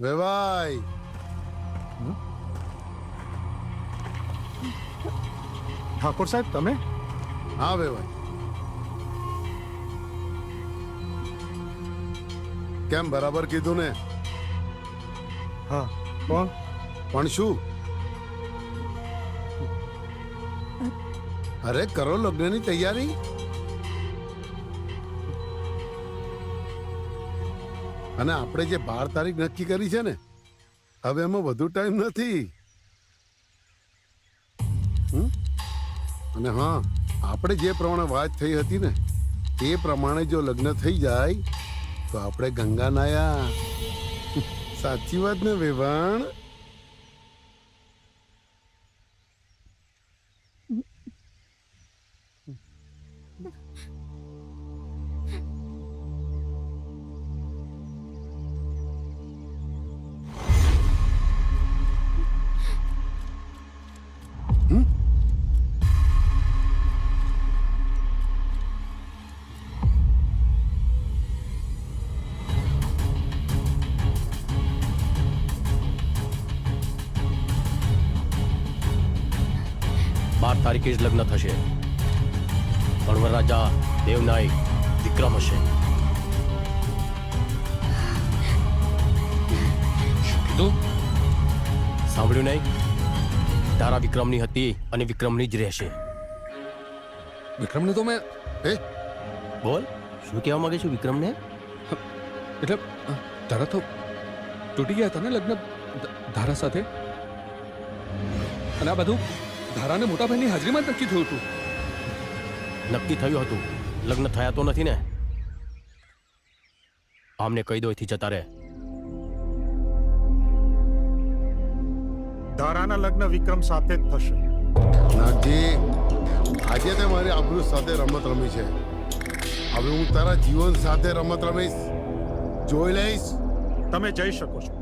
વેવાય ઠાકોર સાહેબ તમે? હા વેવાય કેમ બરાબર કીધું ને? હા કોણ? પણ શું અરે કરો લગ્નની તૈયારી. અને આપણે જે બાર તારીખ નક્કી કરી છે ને, હવે એમાં વધુ ટાઈમ નથી? અને હા, આપણે જે પ્રમાણે વાત થઈ હતી ને એ પ્રમાણે જો લગ્ન થઈ જાય, તો આપણે ગંગા નાયા. સાચી વાત ને, વેવાણ? બાર તારીખે જ લગ્ન થશે. કણવર રાજા દેવનાય વિક્રમ હશે. કીધું? સાંભળ્યું નહીં? તારા વિક્રમની હતી અને વિક્રમની જ રહેશે. વિક્રમને તો મેં હે? બોલ શું કહેવા માંગે છું વિક્રમને? એટલે તારા તો તૂટી ગયા હતા ને લગ્ન ધારા સાથે? અને આ બધું ધારાને મોટા ભાઈની હાજરીમાં જ નક્કી થયું હતું. નક્કી થયું હતું. લગ્ન થયા તો નથી ને? આમને કહી દો એથી જતા રહે. ધારાના લગ્ન વિક્રમ સાથે જ થશે. નાગજી આજે તે મારી આબરૂ સાથે રમત રમી છે. હવે હું તારા જીવન સાથે રમત રમીશ. જોઈ લઈશ. તમે જઈ શકો છો.